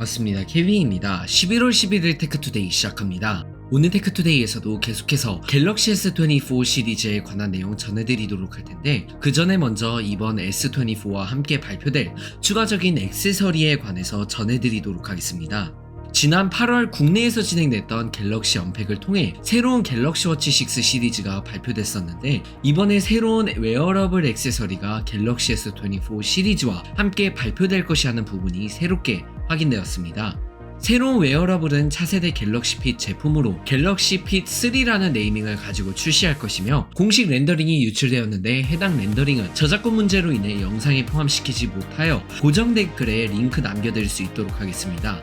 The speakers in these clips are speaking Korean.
반갑습니다. 케빈입니다. 11월 11일 테크투데이 시작합니다. 오늘 테크투데이에서도 계속해서 갤럭시 S24 시리즈에 관한 내용 전해드리도록 할 텐데 그 전에 먼저 이번 S24와 함께 발표될 추가적인 액세서리에 관해서 전해드리도록 하겠습니다. 지난 8월 국내에서 진행됐던 갤럭시 언팩을 통해 새로운 갤럭시 워치 6 시리즈가 발표됐었는데 이번에 새로운 웨어러블 액세서리가 갤럭시 S24 시리즈와 함께 발표될 것이 하는 부분이 새롭게 확인되었습니다. 새로운 웨어러블은 차세대 갤럭시 핏 제품으로 갤럭시 핏 3라는 네이밍을 가지고 출시할 것이며 공식 렌더링이 유출되었는데 해당 렌더링은 저작권 문제로 인해 영상에 포함시키지 못하여 고정 댓글에 링크 남겨드릴 수 있도록 하겠습니다.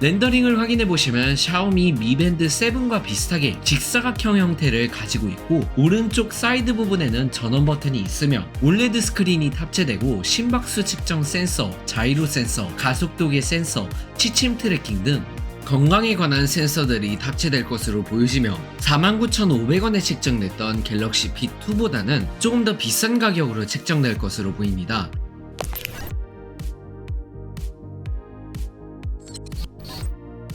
렌더링을 확인해 보시면 샤오미 미밴드 7과 비슷하게 직사각형 형태를 가지고 있고 오른쪽 사이드 부분에는 전원 버튼이 있으며 올레드 스크린이 탑재되고 심박수 측정 센서, 자이로 센서, 가속도계 센서, 취침 트래킹 등 건강에 관한 센서들이 탑재될 것으로 보여지며 49,500원에 책정됐던 갤럭시 핏2보다는 조금 더 비싼 가격으로 책정될 것으로 보입니다.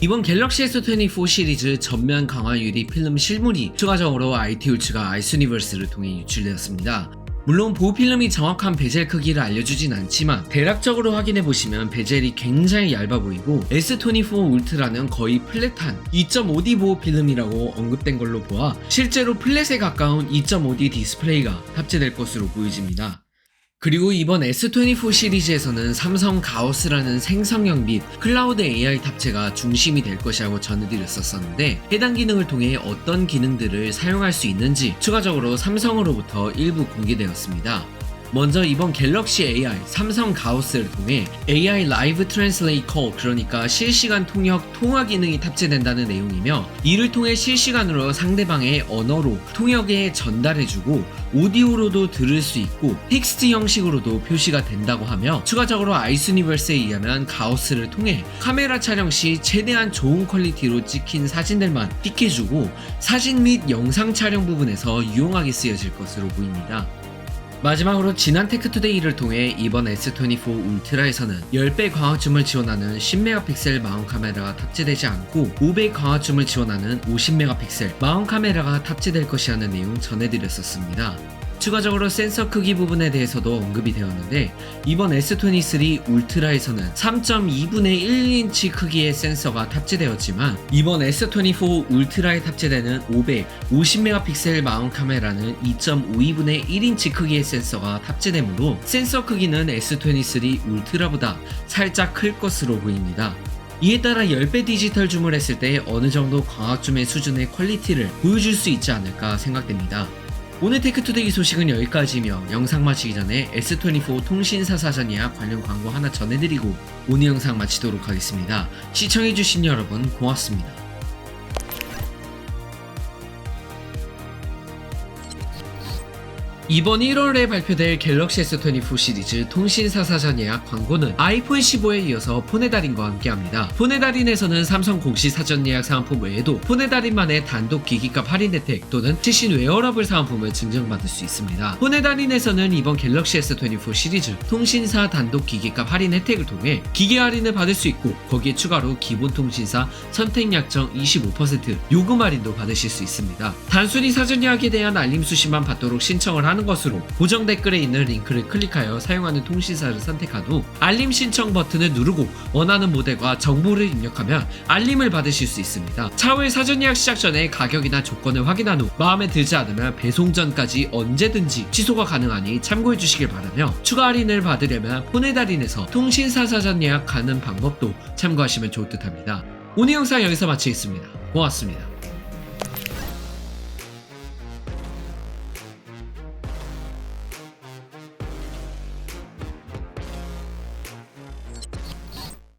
이번 갤럭시 S24 시리즈 전면 강화 유리 필름 실물이 추가적으로 IT 울츠가 아이스니버스를 통해 유출되었습니다. 물론 보호 필름이 정확한 베젤 크기를 알려주진 않지만 대략적으로 확인해 보시면 베젤이 굉장히 얇아 보이고 S24 울트라는 거의 플랫한 2.5D 보호 필름이라고 언급된 걸로 보아 실제로 플랫에 가까운 2.5D 디스플레이가 탑재될 것으로 보여집니다. 그리고 이번 S24 시리즈에서는 삼성 가오스라는 생성형 및 클라우드 AI 탑재가 중심이 될 것이라고 전해드렸었는데 해당 기능을 통해 어떤 기능들을 사용할 수 있는지 추가적으로 삼성으로부터 일부 공개되었습니다. 먼저 이번 갤럭시 AI 삼성 가오스를 통해 AI 라이브 트랜슬레이 콜 그러니까 실시간 통역 통화 기능이 탑재된다는 내용이며 이를 통해 실시간으로 상대방의 언어로 통역에 전달해주고 오디오로도 들을 수 있고 텍스트 형식으로도 표시가 된다고 하며 추가적으로 아이스니버스에 의하면 가오스를 통해 카메라 촬영 시 최대한 좋은 퀄리티로 찍힌 사진들만 픽해주고 사진 및 영상 촬영 부분에서 유용하게 쓰여질 것으로 보입니다. 마지막으로 지난 테크투데이를 통해 이번 S24 울트라에서는 10배 광학줌을 지원하는 10메가픽셀 마운 카메라가 탑재되지 않고 5배 광학줌을 지원하는 50메가픽셀 마운 카메라가 탑재될 것이라는 내용 전해드렸었습니다. 추가적으로 센서 크기 부분에 대해서도 언급이 되었는데 이번 S23 울트라에서는 3.2분의 1인치 크기의 센서가 탑재되었지만 이번 S24 울트라에 탑재되는 500, 50메가픽셀 마운 카메라는 2.52분의 1인치 크기의 센서가 탑재되므로 센서 크기는 S23 울트라보다 살짝 클 것으로 보입니다. 이에 따라 10배 디지털 줌을 했을 때 어느 정도 광학줌의 수준의 퀄리티를 보여줄 수 있지 않을까 생각됩니다. 오늘 테크투데이 소식은 여기까지이며 영상 마치기 전에 S24 통신사 사전 예약 관련 광고 하나 전해드리고 오늘 영상 마치도록 하겠습니다. 시청해주신 여러분 고맙습니다. 이번 1월에 발표될 갤럭시 S24 시리즈 통신사 사전 예약 광고는 아이폰 15에 이어서 폰의 달인과 함께합니다. 폰의 달인에서는 삼성 공시 사전 예약 사은품 외에도 폰의 달인만의 단독 기기값 할인 혜택 또는 최신 웨어러블 사은품을 증정받을 수 있습니다. 폰의 달인에서는 이번 갤럭시 S24 시리즈 통신사 단독 기기값 할인 혜택을 통해 기계 할인을 받을 수 있고 거기에 추가로 기본 통신사 선택 약정 25% 요금 할인도 받으실 수 있습니다. 단순히 사전 예약에 대한 알림 수신만 받도록 신청을 하는 것으로 고정 댓글에 있는 링크를 클릭하여 사용하는 통신사를 선택한 후 알림 신청 버튼을 누르고 원하는 모델과 정보를 입력하면 알림을 받으실 수 있습니다. 차후에 사전 예약 시작 전에 가격이나 조건을 확인한 후 마음에 들지 않으면 배송 전까지 언제든지 취소가 가능하니 참고해 주시길 바라며 추가 할인을 받으려면 폰의 달인에서 통신사 사전 예약 가는 방법도 참고하시면 좋을 듯 합니다. 오늘 영상 여기서 마치겠습니다. 고맙습니다.